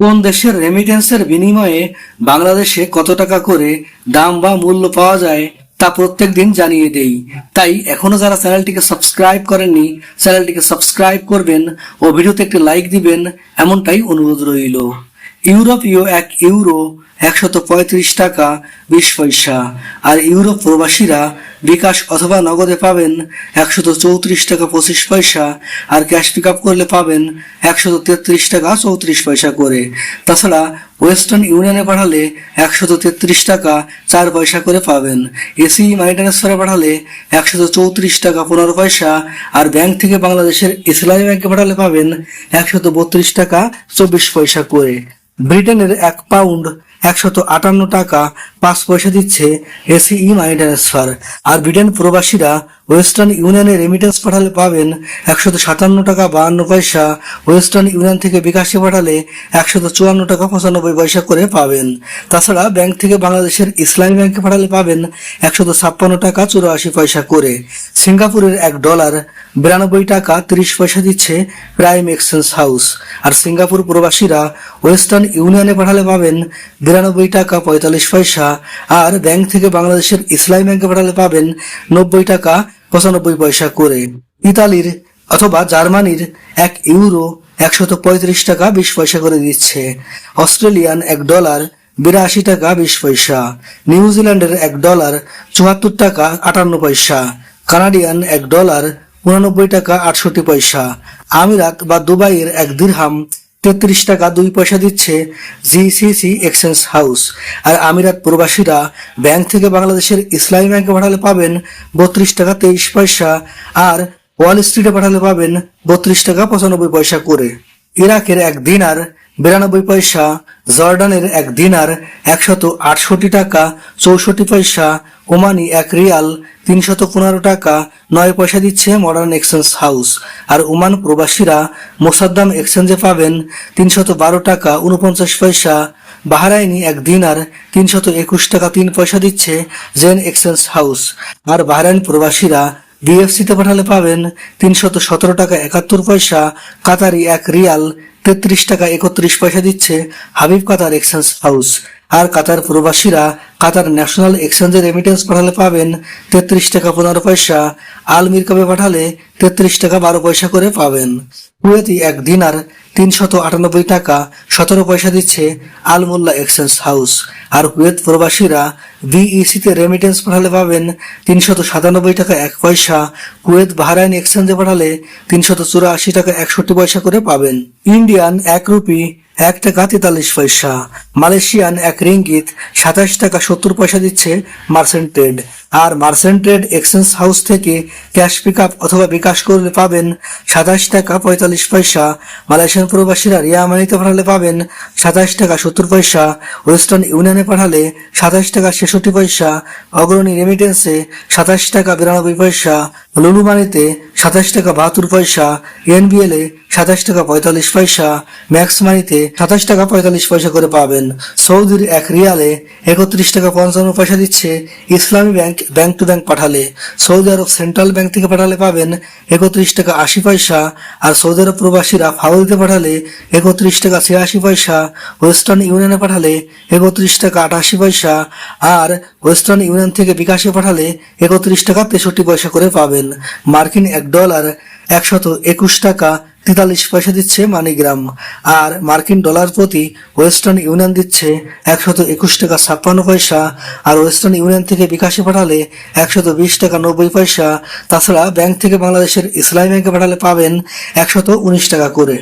কোন দেশের রেমিটেন্সের বিনিময়ে বাংলাদেশে কত টাকা করে দাম বা মূল্য পাওয়া যায় তা প্রত্যেক দিন জানিয়ে দেই। তাই এখনও যারা চ্যানেলটিকে সাবস্ক্রাইব করেননি, চ্যানেলটিকে সাবস্ক্রাইব করবেন ও ভিডিওতে একটি লাইক দিবেন, এমনটাই অনুরোধ রইল। ইউরোপীয় এক ইউরো, একশত পঁয়ত্রিশ টাকা, বিশ পয়সা। আর ইউরোপ প্রবাসীরা বিকাশ অথবা নগদে পাবেন একশত চৌত্রিশ টাকা পঁচিশ পয়সা আর ক্যাশ পিক আপ করলে পাবেন একশত তেত্রিশ টাকা চৌত্রিশ পয়সা করে। তাছাড়া ওয়েস্টার্ন ইউনিয়নে পাঠালে একশত তেত্রিশ টাকা চার পয়সা করে পাবেন। এসি মানি ট্রান্সফারে পাঠালে একশত চৌত্রিশ টাকা পনেরো পয়সা আর ব্যাংক থেকে বাংলাদেশের ইসলামী ব্যাংকে পাঠালে পাবেন একশত বত্রিশ টাকা চব্বিশ পয়সা করে। ব্রিটেনের এক পাউন্ড একশত আটান্ন টাকা পাঁচ পয়সা দিচ্ছে এসিই মানি ট্রান্সফার আর ব্রিটেন প্রবাসীরা ওয়েস্টার্ন ইউনিয়নে রেমিটেন্স পাঠালে পাবেন একশত সাতান্ন টাকা বাহান্ন পয়সা। ওয়েস্টার্ন ইউনিয়ন থেকে বিকাশে পাঠালে একশত চুয়ান্ন টাকা পঁচানব্বই পয়সা করে পাবেন। তাছাড়া ব্যাংক থেকে বাংলাদেশের ইসলামী ব্যাংকে পাঠালে পাবেন একশত ছাপ্পান্ন টাকা চুরাশি পয়সা করে। সিঙ্গাপুরের এক ডলার বিরানব্বই টাকা তিরিশ পয়সা দিচ্ছে প্রাইম এক্সচেঞ্জ হাউস। আর সিঙ্গাপুর প্রবাসীরা ওয়েস্টার্ন ইউনিয়নে পাঠালে পাবেন বিরানব্বই টাকা পঁয়তাল্লিশ পয়সা। আর ব্যাংক থেকে বাংলাদেশের ইসলামী ব্যাংকে পাঠালে পাবেন নব্বই টাকা পঁচানব্বই পয়সা করে। ইতালির অথবা জার্মানির এক ইউরো একশত পঁয়ত্রিশ টাকা বিশ পয়সা করে দিচ্ছে। অস্ট্রেলিয়ান এক ডলার বিরাশি টাকা বিশ পয়সা। নিউজিল্যান্ডের এক ডলার চুয়াত্তর টাকা আটান্ন পয়সা। কানাডিয়ান এক ডলার উনানব্বই টাকা আটষট্টি পয়সা। আমিরাত বা দুবাইয়ের এক দিরহাম তেত্রিশ টাকা দুই পয়সা দিচ্ছে জিসিসি এক্সচেঞ্জ হাউস। আর আমিরাত প্রবাসীরা ব্যাংক থেকে বাংলাদেশের ইসলামী ব্যাংকে পাঠালে পাবেন বত্রিশ টাকা তেইশ পয়সা আর ওয়াল স্ট্রিটে পাঠালে পাবেন বত্রিশ টাকা পঁচানব্বই পয়সা করে। ইরাকের এক দিনার বিরানব্বই পয়সা, জর্ডানের এক দিনার একশত আটষট্টি টাকা, চৌষট্টি পয়সা, ওমানি এক রিয়াল, তিনশত পনেরো টাকা, নয় পয়সা দিচ্ছে মডার্ন এক্সচেঞ্জ হাউস আর ওমান প্রবাসীরা মোসাদ্দাম এক্সচেঞ্জে পাবেন তিনশত বারো টাকা উনপঞ্চাশ পয়সা। বাহারাইনি এক দিনার তিনশত একুশ টাকা, তিন পয়সা দিচ্ছে জেন এক্সচেঞ্জ হাউস আর বাহারাইন প্রবাসীরা বিএফসিতে পাঠালে পাবেন তিনশত সতেরো টাকা একাত্তর পয়সা, কাতারি এক রিয়াল, তেত্রিশ টাকা একত্রিশ পয়সা দিচ্ছে হাবিব কাতার এক্সচেঞ্জ হাউস। আর কাতার প্রবাসীরা কাতার ন্যাশনাল এক্সচেঞ্জে রেমিটেন্স পাঠালে পাবেন তেত্রিশ টাকা পনেরো পয়সা আল মিরকাবে পাঠালে তেত্রিশ টাকা বারো পয়সা করে পাবেন। কুয়েতি এক দিনার তিনশত আটানব্বই টাকা সতেরো পয়সা দিচ্ছে আল মোল্লা এক্সচেঞ্জ হাউস। আর কুয়েত প্রবাসীরা বিইসিতে রেমিটেন্স পাঠালে পাবেন তিনশত সাতানব্বই টাকা এক পয়সা, কুয়েত বাহরাইন এক্সচেঞ্জে পাঠালে তিনশত চুরাশি টাকা একষট্টি পয়সা করে পাবেন। ইন্ডিয়ান এক রুপি এক টাকা তেতাল্লিশ পয়সা। মালয়েশিয়ান এক রিঙ্গিত সাতাশ টাকা সত্তর পয়সা দিচ্ছে মার্সেন্ট ট্রেড। আর মার্সেন্ট ট্রেড এক্সচেঞ্জ হাউস থেকে ক্যাশ পিক আপ অথবা বিকাশ করলে পাবেন সাতাশ টাকা পঁয়তাল্লিশ পয়সা। মালয়েশিয়ান প্রবাসীরা রিয়া রিয়ামানিতে পাঠালে পাবেন সাতাশ টাকা সত্তর পয়সা। ওয়েস্টার্ন ইউনিয়নে পাঠালে সাতাশ টাকা ছেষট্টি পয়সা। অগ্রণী রেমিটেন্সে সাতাশ টাকা বিরানব্বই পয়সা। লুলু মানিতে সাতাশ টাকা বাহাত্তর পয়সা, এনবিএল এ সাতাশ টাকা পঁয়তাল্লিশ পয়সা ম্যাক্স মানিতে সাতাশ টাকা পঁয়তাল্লিশ পয়সা করে পাবেন। সৌদির এক রিয়ালে একত্রিশ টাকা পঞ্চান্ন পয়সা দিচ্ছে ইসলামী ব্যাংক ব্যাংক টু ব্যাংক পাঠালে। সৌদি আরব সেন্ট্রাল ব্যাংক থেকে পাঠালে পাবেন একত্রিশ টাকা আশি পয়সা আর সৌদি আরব প্রবাসীরা ফাউদিতে পাঠালে একত্রিশ টাকা ছিয়াশি পয়সা, ওয়েস্টার্ন ইউনিয়নে পাঠালে একত্রিশ টাকা আটাশি পয়সা আর ওয়েস্টার্ন ইউনিয়ন থেকে বিকাশে পাঠালে একত্রিশ টাকা তেষট্টি পয়সা করে পাবেন। মার্কিন এক ডলার একশত একুশ টাকা তেতাল্লিশ পয়সা দিচ্ছে মানিগ্রাম, আর মার্কিন ডলার প্রতি ওয়েস্টার্ন ইউনিয়ন দিচ্ছে একশত একুশ টাকা ছাপ্পান্ন পয়সা, আর ওয়েস্টার্ন ইউনিয়ন থেকে বিকাশে পাঠালে একশত বিশ টাকা নব্বই পয়সা। তাছাড়া ব্যাংক থেকে বাংলাদেশের ইসলামী ব্যাংকে পাঠালে পাবেন একশত উনিশ টাকা করে।